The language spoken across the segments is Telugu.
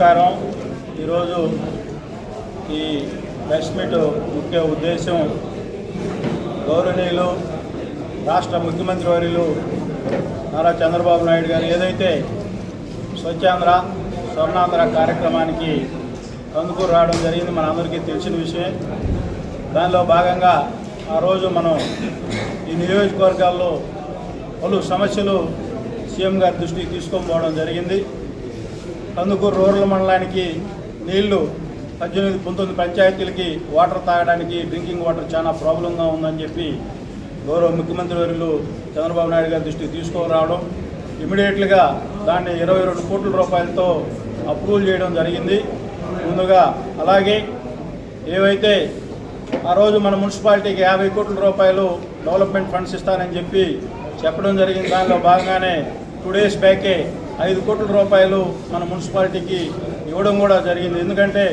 నమస్కారం. ఈరోజు ఈ ప్రెస్ మీట్ ముఖ్య ఉద్దేశం గౌరవనీయులు రాష్ట్ర ముఖ్యమంత్రి వర్యులు నారా చంద్రబాబు నాయుడు గారు ఏదైతే స్వచ్ఛాంధ్ర స్వర్ణాంధ్ర కార్యక్రమానికి కందుకూరు రావడం జరిగింది మన అందరికీ తెలిసిన విషయం దానిలో భాగంగా ఆ రోజు మనం ఈ నియోజకవర్గాల్లో పలు సమస్యలు సీఎం గారి దృష్టికి తీసుకొని పోవడం జరిగింది. కందుకూరు రూరల్ మండలానికి నీళ్ళు పద్దెనిమిది పంతొమ్మిది పంచాయతీలకి వాటర్ తాగడానికి డ్రింకింగ్ వాటర్ చాలా ప్రాబ్లంగా ఉందని చెప్పి గౌరవ ముఖ్యమంత్రి వర్యులు చంద్రబాబు నాయుడు గారి దృష్టికి తీసుకురావడం ఇమీడియట్లుగా దాన్ని ఇరవై రెండు కోట్ల రూపాయలతో అప్రూవల్ చేయడం జరిగింది. ముందుగా అలాగే ఏవైతే ఆ రోజు మన మున్సిపాలిటీకి యాభై కోట్ల రూపాయలు డెవలప్మెంట్ ఫండ్స్ ఇస్తానని చెప్పి చెప్పడం జరిగింది దానిలో భాగంగానే టూ డేస్ బ్యాకే ఐదు కోట్ల రూపాయలు మన మున్సిపాలిటీకి ఇవ్వడం కూడా జరిగింది. ఎందుకంటే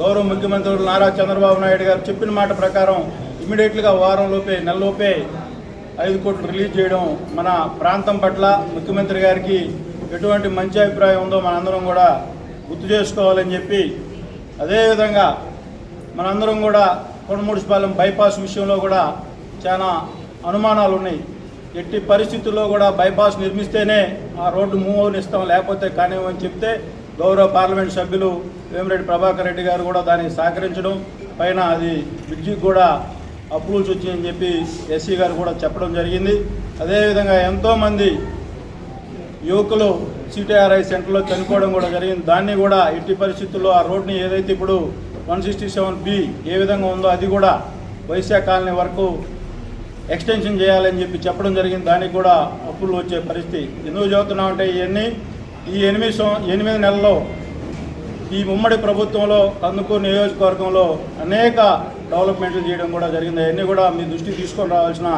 గౌరవ ముఖ్యమంత్రి నారా చంద్రబాబు నాయుడు గారు చెప్పిన మాట ప్రకారం ఇమీడియట్గా వారంలోపే నెలలోపే ఐదు కోట్లు రిలీజ్ చేయడం మన ప్రాంతం పట్ల ముఖ్యమంత్రి గారికి ఎటువంటి మంచి అభిప్రాయం ఉందో మనందరం కూడా గుర్తు చేసుకోవాలని చెప్పి అదేవిధంగా మనందరం కూడా కొండముడిపాలెం బైపాస్ విషయంలో కూడా చాలా అనుమానాలు ఉన్నాయి ఎట్టి పరిస్థితుల్లో కూడా బైపాస్ నిర్మిస్తేనే ఆ రోడ్డు మూవ్ అవనిస్తాం లేకపోతే కానివ్వని చెప్తే గౌరవ పార్లమెంట్ సభ్యులు వేమిరెడ్డి ప్రభాకర్ రెడ్డి గారు కూడా దానికి సహకరించడం పైన అది బ్రిడ్జికి కూడా అప్రూవల్స్ వచ్చిందని చెప్పి ఎస్సీ గారు కూడా చెప్పడం జరిగింది. అదేవిధంగా ఎంతోమంది యువకులు సిటీఆర్ఐ సెంటర్లో చనిపోవడం కూడా జరిగింది. దాన్ని కూడా ఎట్టి పరిస్థితుల్లో ఆ రోడ్ని ఏదైతే ఇప్పుడు వన్ సిక్స్టీ సెవెన్ బి ఏ విధంగా ఉందో అది కూడా వైశాఖ కాలనీ వరకు ఎక్స్టెన్షన్ చేయాలని చెప్పి చెప్పడం జరిగింది. దానికి కూడా అప్పులు వచ్చే పరిస్థితి. ఎందుకు చెబుతున్నామంటే ఇవన్నీ ఈ ఎనిమిది ఎనిమిది నెలల్లో ఈ ఉమ్మడి ప్రభుత్వంలో కందుకూరు నియోజకవర్గంలో అనేక డెవలప్మెంట్లు చేయడం కూడా జరిగింది. అవన్నీ కూడా మీ దృష్టికి తీసుకొని రావాల్సిన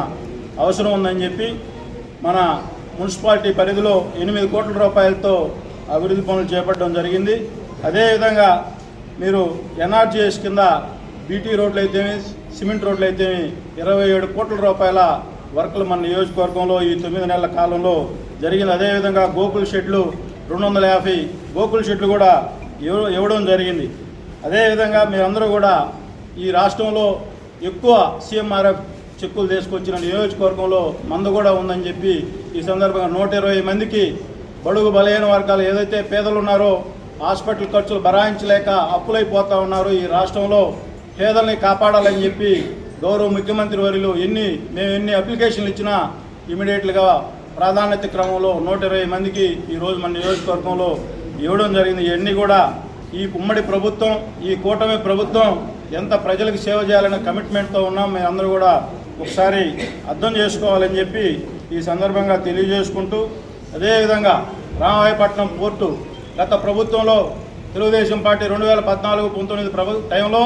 అవసరం ఉందని చెప్పి మన మున్సిపాలిటీ పరిధిలో ఎనిమిది కోట్ల రూపాయలతో అభివృద్ధి పనులు చేపట్టడం జరిగింది. అదేవిధంగా మీరు ఎన్ఆర్జీఎస్ కింద బీటీ రోడ్లు అయితే సిమెంట్ రోడ్లు అయితే ఇరవై ఏడు కోట్ల రూపాయల వర్కులు మన నియోజకవర్గంలో ఈ తొమ్మిది నెలల కాలంలో జరిగింది. అదేవిధంగా గోకుల్ షెడ్లు రెండు వందల యాభై గోకుల్ షెడ్లు కూడా ఇవ్వడం జరిగింది. అదేవిధంగా మీరందరూ కూడా ఈ రాష్ట్రంలో ఎక్కువ సీఎంఆర్ఎఫ్ చెక్కులు తీసుకొచ్చిన నియోజకవర్గంలో మందు కూడా ఉందని చెప్పి ఈ సందర్భంగా నూట ఇరవై మందికి బడుగు బలహీన వర్గాలు ఏదైతే పేదలు ఉన్నారో హాస్పిటల్ ఖర్చులు భరాయించలేక అప్పులైపోతూ ఉన్నారు ఈ రాష్ట్రంలో. పేదల్ని కాపాడాలని చెప్పి గౌరవ ముఖ్యమంత్రి వర్యులు ఎన్ని మేము ఎన్ని అప్లికేషన్లు ఇచ్చినా ఇమీడియట్లుగా ప్రాధాన్యత క్రమంలో నూట ఇరవై మందికి ఈరోజు మన నియోజకవర్గంలో ఇవ్వడం జరిగింది. ఇవన్నీ కూడా ఈ ఉమ్మడి ప్రభుత్వం ఈ కూటమి ప్రభుత్వం ఎంత ప్రజలకు సేవ చేయాలనే కమిట్మెంట్తో ఉన్నాం. మేము అందరూ కూడా ఒకసారి అర్థం చేసుకోవాలని చెప్పి ఈ సందర్భంగా తెలియజేసుకుంటూ అదేవిధంగా రామాయపట్నం పోర్టు గత ప్రభుత్వంలో తెలుగుదేశం పార్టీ రెండు వేల పద్నాలుగు పంతొమ్మిది ప్రభు టైంలో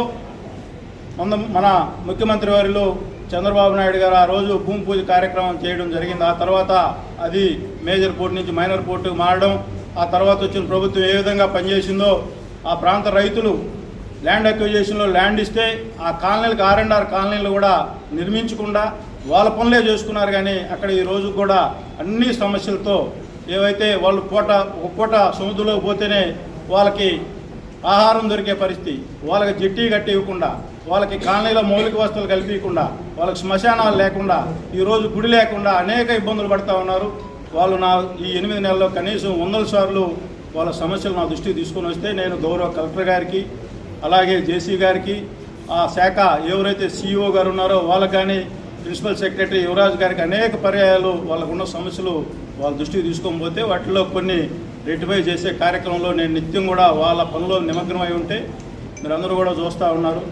మన మన ముఖ్యమంత్రి వారిలో చంద్రబాబు నాయుడు గారు ఆ రోజు భూమి పూజ కార్యక్రమం చేయడం జరిగింది. ఆ తర్వాత అది మేజర్ పోర్ట్ నుంచి మైనర్ పోర్టుకు మారడం ఆ తర్వాత వచ్చిన ప్రభుత్వం ఏ విధంగా పనిచేసిందో ఆ ప్రాంత రైతులు ల్యాండ్ అక్విజేషన్లో ల్యాండ్ ఇస్తే ఆ కాలనీలకు ఆర్ అండ్ ఆర్ కాలనీలు కూడా నిర్మించకుండా వాళ్ళ పనులే చేసుకున్నారు. కానీ అక్కడ ఈ రోజు కూడా అన్ని సమస్యలతో ఏవైతే వాళ్ళు పూట ఒక పూట సముద్రంలోకి పోతేనే వాళ్ళకి ఆహారం దొరికే పరిస్థితి. వాళ్ళకి జట్టి కట్టి ఇవ్వకుండా వాళ్ళకి కాలనీలో మౌలిక వస్తువులు కల్పించకుండా వాళ్ళకి శ్మశానాలు లేకుండా ఈరోజు గుడి లేకుండా అనేక ఇబ్బందులు పడుతూ ఉన్నారు. వాళ్ళు నా ఈ ఎనిమిది నెలల్లో కనీసం వందల సార్లు వాళ్ళ సమస్యలు నా దృష్టికి తీసుకొని వస్తే నేను గౌరవ కలెక్టర్ గారికి అలాగే జేసీ గారికి ఆ శాఖ ఎవరైతే సీఈఓ గారు ఉన్నారో వాళ్ళకి కానీ ప్రిన్సిపల్ సెక్రటరీ యువరాజ్ గారికి అనేక పర్యాయాలు వాళ్ళకున్న సమస్యలు వాళ్ళ దృష్టికి తీసుకొని పోతే వాటిలో కొన్ని రెటిఫై చేసే కార్యక్రమంలో నేను నిత్యం కూడా వాళ్ళ పనిలో నిమగ్నమై ఉంటే మీరందరూ కూడా చూస్తూ ఉన్నారు.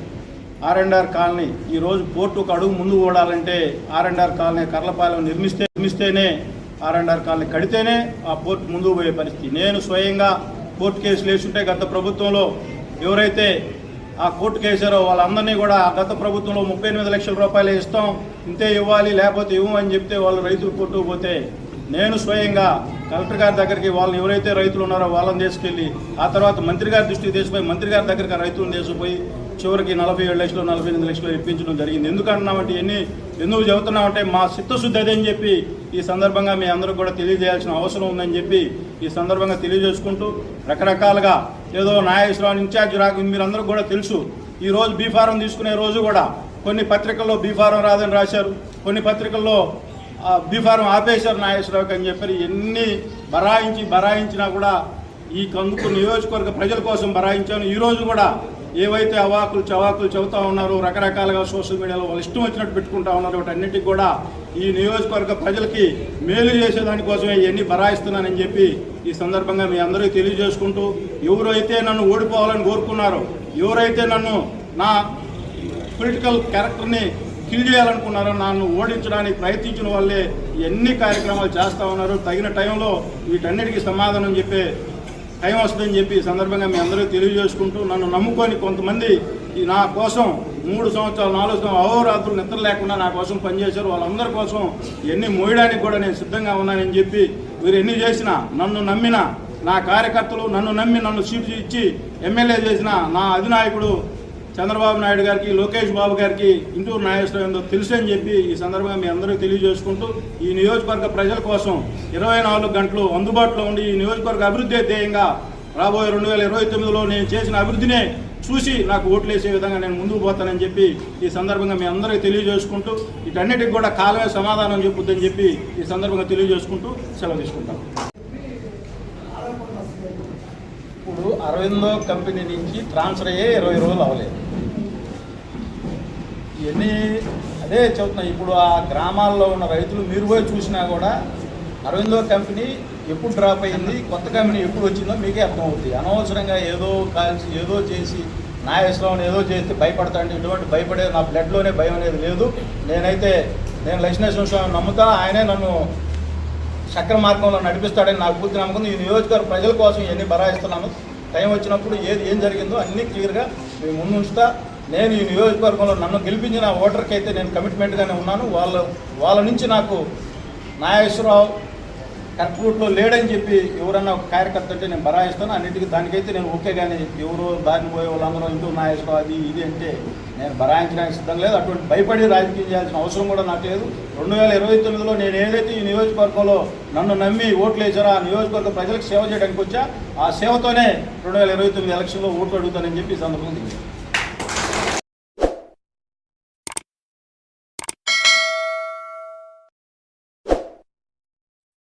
ఆర్ అండ్ ఆర్ కాలనీ ఈరోజు పోర్టుకు అడుగు ముందు ఓడాలంటే R and R colony Karlapalem నిర్మిస్తే నిర్మిస్తేనే ఆర్ అండ్ ఆర్ కాలనీ కడితేనే ఆ పోర్టు ముందుకు పోయే పరిస్థితి. నేను స్వయంగా కోర్టు కేసులు వేసుంటే గత ప్రభుత్వంలో ఎవరైతే ఆ కోర్టు కేసారో వాళ్ళందరినీ కూడా గత ప్రభుత్వంలో ముప్పై ఎనిమిది లక్షల రూపాయలు ఇస్తాం ఇంతే ఇవ్వాలి లేకపోతే ఇవ్వమని చెప్తే వాళ్ళు రైతులు కొట్టుకుపోతే నేను స్వయంగా కలెక్టర్ గారి దగ్గరికి వాళ్ళని ఎవరైతే రైతులు ఉన్నారో వాళ్ళని తీసుకెళ్ళి ఆ తర్వాత మంత్రి గారి దృష్టికి తీసుకుపోయి మంత్రి గారి దగ్గరికి రైతులను తీసుకుపోయి చివరికి నలభై ఏడు లక్షలు నలభై ఎనిమిది లక్షలు ఇప్పించడం జరిగింది. ఎందుకంటున్నామంటే ఎన్ని ఎందుకు చెబుతున్నామంటే మా చిత్తశుద్ధి అదే అని చెప్పి ఈ సందర్భంగా మీ అందరూ కూడా తెలియజేయాల్సిన అవసరం ఉందని చెప్పి ఈ సందర్భంగా తెలియజేసుకుంటూ రకరకాలుగా ఏదో నాగేశ్వరరావు ఇన్ఛార్జ్ రాక మీరందరూ కూడా తెలుసు. ఈ రోజు బీ ఫారం తీసుకునే రోజు కూడా కొన్ని పత్రికల్లో బీ ఫారం రాదని రాశారు. కొన్ని పత్రికల్లో ఆ ఆపేశారు నాగేశ్వరరావుకి అని చెప్పి ఎన్ని బరాయించి బరాయించినా కూడా ఈ కందుకు నియోజకవర్గ ప్రజల కోసం బరాయించాను. ఈరోజు కూడా ఏవైతే అవాకులు చవాకులు చెబుతా ఉన్నారో రకరకాలుగా సోషల్ మీడియాలో వాళ్ళు ఇష్టం వచ్చినట్టు పెట్టుకుంటా ఉన్నారు వాటన్నిటికి కూడా ఈ నియోజకవర్గ ప్రజలకి మేలు చేసేదానికోసమే ఇవన్నీ బరాయిస్తున్నానని చెప్పి ఈ సందర్భంగా మీ అందరికీ తెలియజేసుకుంటూ ఎవరైతే నన్ను ఓడిపోవాలని కోరుకున్నారో ఎవరైతే నన్ను నా పొలిటికల్ క్యారెక్టర్ని కిల్ చేయాలనుకున్నారో నన్ను ఓడించడానికి ప్రయత్నించిన వాళ్ళే ఎన్ని కార్యక్రమాలు చేస్తూ ఉన్నారు తగిన టైంలో వీటన్నిటికీ సమాధానం చెప్పే టైం వస్తుందని చెప్పి ఈ సందర్భంగా మీ అందరూ తెలియజేసుకుంటూ నన్ను నమ్ముకొని కొంతమంది ఈ నా కోసం మూడు సంవత్సరాలు నాలుగు సంవత్సరాలు అహోరాత్రులు నిద్ర లేకుండా నా కోసం పనిచేశారు. వాళ్ళందరి కోసం ఎన్ని మోయడానికి కూడా నేను సిద్ధంగా ఉన్నానని చెప్పి మీరు ఎన్ని చేసినా నన్ను నమ్మిన నా కార్యకర్తలు నన్ను నమ్మి నన్ను సీటు ఇచ్చి ఎమ్మెల్యే చేసిన నా అధినాయకుడు చంద్రబాబు నాయుడు గారికి లోకేష్ బాబు గారికి ఇంటూరు నాగేశ్వరం ఏందో తెలుసు అని చెప్పి ఈ సందర్భంగా మీ అందరూ తెలియజేసుకుంటూ ఈ నియోజకవర్గ ప్రజల కోసం ఇరవై నాలుగు గంటలు అందుబాటులో ఉండి ఈ నియోజకవర్గ అభివృద్ధి ధ్యేయంగా రాబోయే రెండు వేల ఇరవై తొమ్మిదిలో నేను చేసిన అభివృద్ధినే చూసి నాకు ఓట్లు వేసే విధంగా నేను ముందుకు పోతానని చెప్పి ఈ సందర్భంగా మీ అందరికీ తెలియజేసుకుంటూ వీటన్నిటికి కూడా కాలమే సమాధానం చెప్పుద్దని చెప్పి ఈ సందర్భంగా తెలియజేసుకుంటూ సెలవు తీసుకుంటాం. ఇప్పుడు అరవిందో కంపెనీ నుంచి ట్రాన్స్ఫర్ అయ్యే ఇరవై రోజులు అవ్వలేదు. ఇవన్నీ అదే చెబుతున్నా ఇప్పుడు ఆ గ్రామాల్లో ఉన్న రైతులు మీరు పోయి చూసినా కూడా అరవిందో కంపెనీ ఎప్పుడు డ్రాప్ అయింది కొత్త కంపెనీ ఎప్పుడు వచ్చిందో మీకే అర్థమవుతుంది అనవసరంగా ఏదో కాల్చి ఏదో చేసి నా ఇష్టం ఏదో చేస్తే భయపడతాండి ఇటువంటి భయపడే నా బ్లడ్లోనే భయం అనేది లేదు. నేనైతే నేను లక్ష్మీనరసింహ స్వామి నమ్ముతా ఆయనే నన్ను చక్ర మార్గంలో నడిపిస్తాడని నాకు పూర్తి నమ్మకం. ఈ నియోజకవర్గ ప్రజల కోసం ఇవన్నీ బరాయిస్తున్నాను. టైం వచ్చినప్పుడు ఏది ఏం జరిగిందో అన్నీ క్లియర్గా మేము ముందు ఉంచుతా. నేను ఈ నియోజకవర్గంలో నన్ను గెలిపించిన ఓటర్కి అయితే నేను కమిట్మెంట్గానే ఉన్నాను. వాళ్ళ వాళ్ళ నుంచి నాకు నాగేశ్వరరావు కరెక్ట్ లేడని చెప్పి ఎవరన్నా ఒక కార్యకర్త అంటే నేను బరాయిస్తాను అన్నిటికీ దానికైతే నేను ఓకే కానీ ఎవరు దారిని పోయే వాళ్ళందరూ ఇంటూ నాయసుకో అది ఇది అంటే నేను బరాయించడానికి సిద్ధం లేదు. అటువంటి భయపడి రాజకీయం చేయాల్సిన అవసరం కూడా నాకు లేదు. రెండు వేల ఇరవై తొమ్మిదిలో నేను ఏదైతే ఈ నియోజకవర్గంలో నన్ను నమ్మి ఓట్లు వేసారో ఆ నియోజకవర్గ ప్రజలకు సేవ చేయడానికి వచ్చా ఆ సేవతోనే రెండు వేల ఇరవై తొమ్మిది ఎలక్షన్లో ఓట్లు అడుగుతానని చెప్పి సందర్భంగా